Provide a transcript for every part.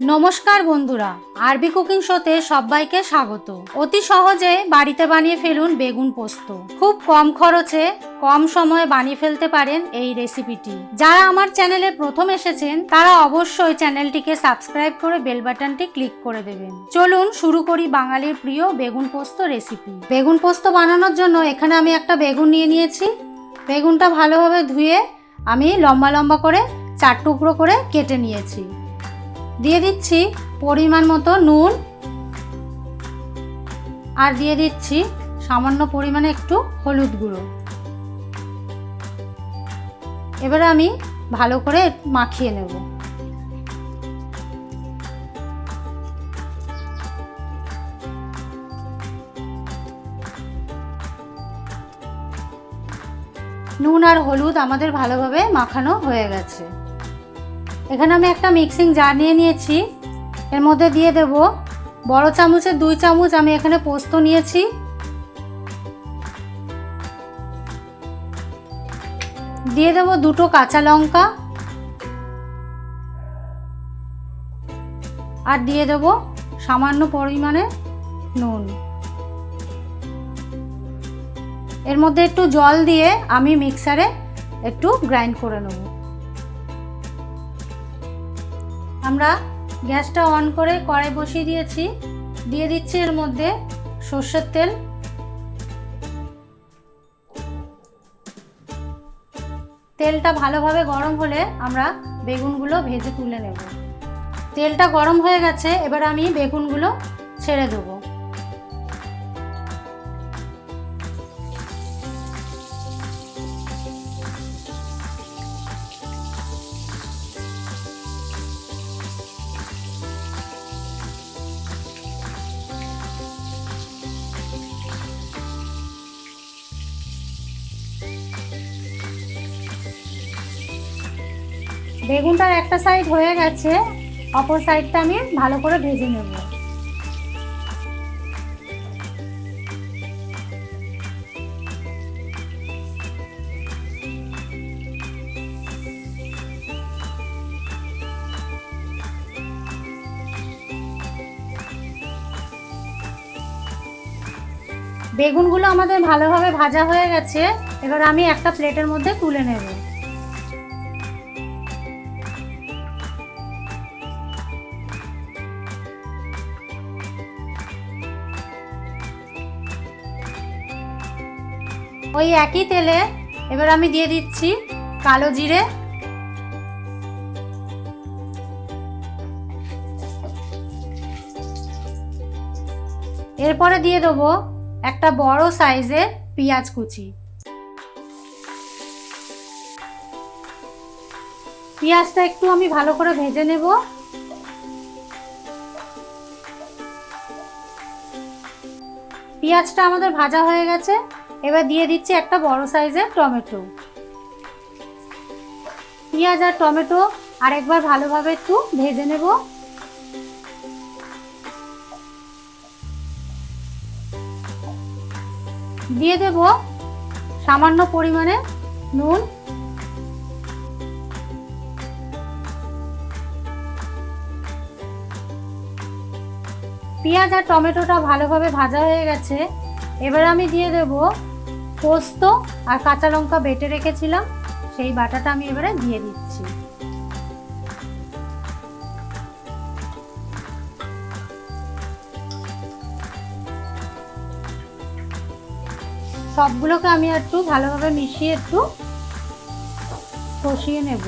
নমস্কার বন্ধুরা, আরবি কুকিং শোতে সবাইকে স্বাগত। অতি সহজে বাড়িতে বানিয়ে ফেলুন বেগুন পোস্ত। খুব কম খরচে, কম সময়ে বানিয়ে ফেলতে পারেন এই রেসিপিটি। যারা আমার চ্যানেলে প্রথম এসেছেন, তারা অবশ্যই চ্যানেলটিকে সাবস্ক্রাইব করে বেল বাটনটি ক্লিক করে দেবেন। চলুন শুরু করি বাঙালির প্রিয় বেগুন পোস্ত রেসিপি। বেগুন পোস্ত বানানোর জন্য এখানে আমি একটা বেগুন নিয়ে নিয়েছি। বেগুনটা ভালোভাবে ধুয়ে আমি লম্বা লম্বা করে চার টুকরো করে কেটে নিয়েছি। দিয়ে দিচ্ছি পরিমাণ মতো নুন আর দিয়ে দিচ্ছি সামান্য পরিমাণে একটু হলুদ গুঁড়ো। এবারে আমি ভালো করে মাখিয়ে নেব। নুন আর হলুদ আমাদের ভালোভাবে মাখানো হয়ে গেছে। এখানে আমি একটা মিক্সিং জার নিয়ে নিয়েছি। এর মধ্যে দিয়ে দেব বড় চামচের দুই চামচ আমি এখানে পোস্ত নিয়েছি। দিয়ে দেব দুটো কাঁচা লঙ্কা। আর দিয়ে দেব সামান্য পরিমাণে নুন। এর মধ্যে একটু জল দিয়ে আমি মিক্সারে একটু গ্রাইন্ড করে নেব। আমরা গ্যাসটা অন করে কড়াই বসিয়ে দিয়েছি। দিয়ে দিচ্ছি এর মধ্যে সর্ষের তেল। তেলটা ভালোভাবে গরম হলে আমরা বেগুনগুলো ভেজে তুলে নেব। তেলটা গরম হয়ে গেছে, এবার আমি বেগুনগুলো ছেড়ে দেবো। বেগুনটার একটা সাইড হয়ে গেছে, অপর সাইডটা আমি ভালো করে ভেজে নেব। বেগুনগুলো আমাদের ভালোভাবে ভাজা হয়ে গেছে, এবার আমি একটা প্লেটের মধ্যে তুলে নেব। ওই একই তেলে এবার আমি দিয়ে দিচ্ছি কালো জিরে। এরপরে দিয়ে দেবো একটা বড় সাইজের পেঁয়াজ কুচি। পেঁয়াজটা একটু আমি ভালো করে ভেজে নেব। পেঁয়াজটা আমাদের ভাজা হয়ে গেছে। এবার দিয়ে দিচ্ছি একটা বড় সাইজের টমেটো। পেঁয়াজ আর টমেটো আরেকবার ভালোভাবে একটু ভেজে নেব। দিয়ে দেব সামান্য পরিমাণে নুন। পেঁয়াজ আর টমেটোটা ভালোভাবে ভাজা হয়ে গেছে। এবার আমি দিয়ে দেব পোস্ত আর কাঁচা লঙ্কা বেটে রেখেছিলাম, সেই বাটাটা আমি এবারে দিয়ে দিচ্ছি। সবগুলোকে আমি একটু ভালোভাবে মিশিয়ে একটু কষিয়ে নেব।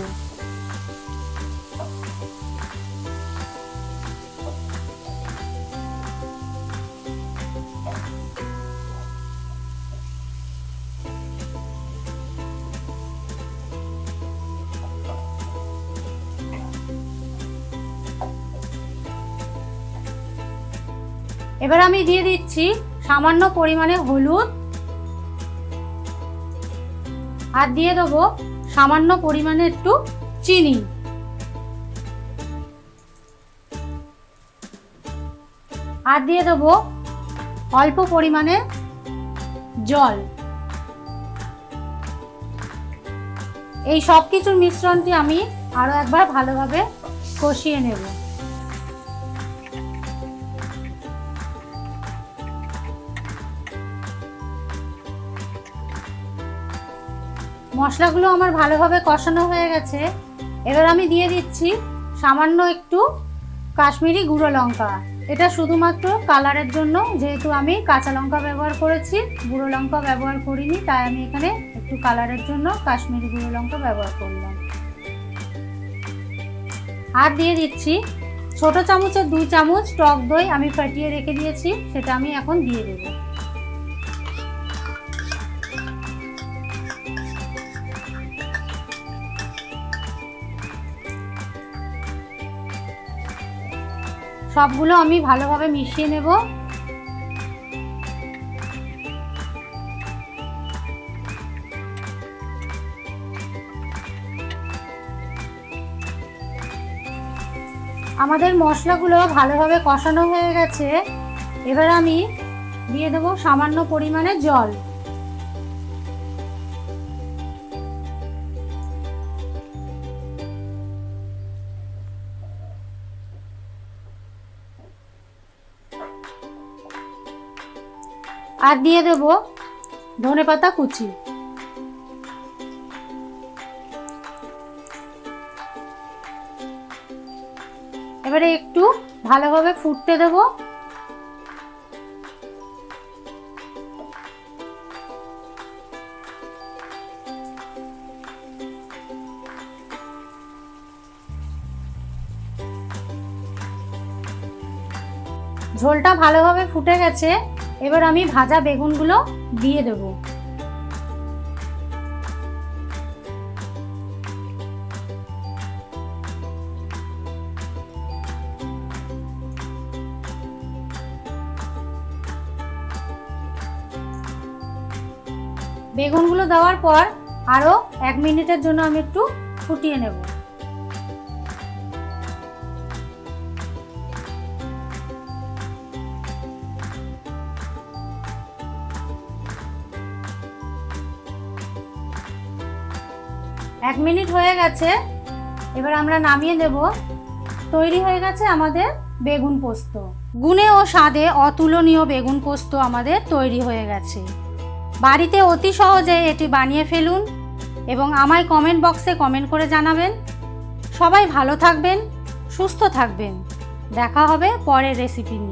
এবার আমি দিয়ে দিচ্ছি সামান্য পরিমাণে হলুদ। আর দিয়ে দেবো সামান্য পরিমাণে একটু চিনি। আর দিয়ে দেবো অল্প পরিমাণে জল। এই সব কিছুর মিশ্রণটি আমি আরও একবার ভালোভাবে কষিয়ে নেব। মশলাগুলো আমার ভালোভাবে কষানো হয়ে গেছে। এবার আমি দিয়ে দিচ্ছি সামান্য একটু কাশ্মীরি গুঁড়ো লঙ্কা। এটা শুধুমাত্র কালারের জন্য, যেহেতু আমি কাঁচা লঙ্কা ব্যবহার করেছি, গুঁড়ো লঙ্কা ব্যবহার করিনি, তাই আমি এখানে একটু কালারের জন্য কাশ্মীরি গুঁড়ো লঙ্কা ব্যবহার করলাম। আর দিয়ে দিচ্ছি ছোট চামচের দুই চামচ টক দই আমি ফাটিয়ে রেখে দিয়েছি, সেটা আমি এখন দিয়ে দেবো। সবগুলো আমি ভালোভাবে মিশিয়ে নেব। আমাদের মশলাগুলো ভালোভাবে কষানো হয়ে গেছে। এবার আমি দিয়ে দেবো সামান্য পরিমাণে জল। আর দিয়ে দেব ধনে পাতা কুচি। এবারে একটু ভালোভাবে ফুটতে দেব। ঝোলটা ভালোভাবে ফুটে গেছে। এবার আমি ভাজা বেগুনগুলো দিয়ে দেব। বেগুনগুলো দেওয়ার পর আরও এক মিনিটের জন্য আমি একটু ফুটিয়ে নেব। এক মিনিট হয়ে গেছে। এবার আমরা নামিয়ে দেব তৈরি হয়ে গেছে আমাদের বেগুন পোস্ত। গুণে ও স্বাদে অতুলনীয় বেগুন পোস্ত আমাদের তৈরি হয়ে গেছে। বাড়িতে অতি সহজে এটি বানিয়ে ফেলুন এবং আমায় কমেন্ট বক্সে কমেন্ট করে জানাবেন। সবাই ভালো থাকবেন, সুস্থ থাকবেন। দেখা হবে পরের রেসিপি নিয়ে।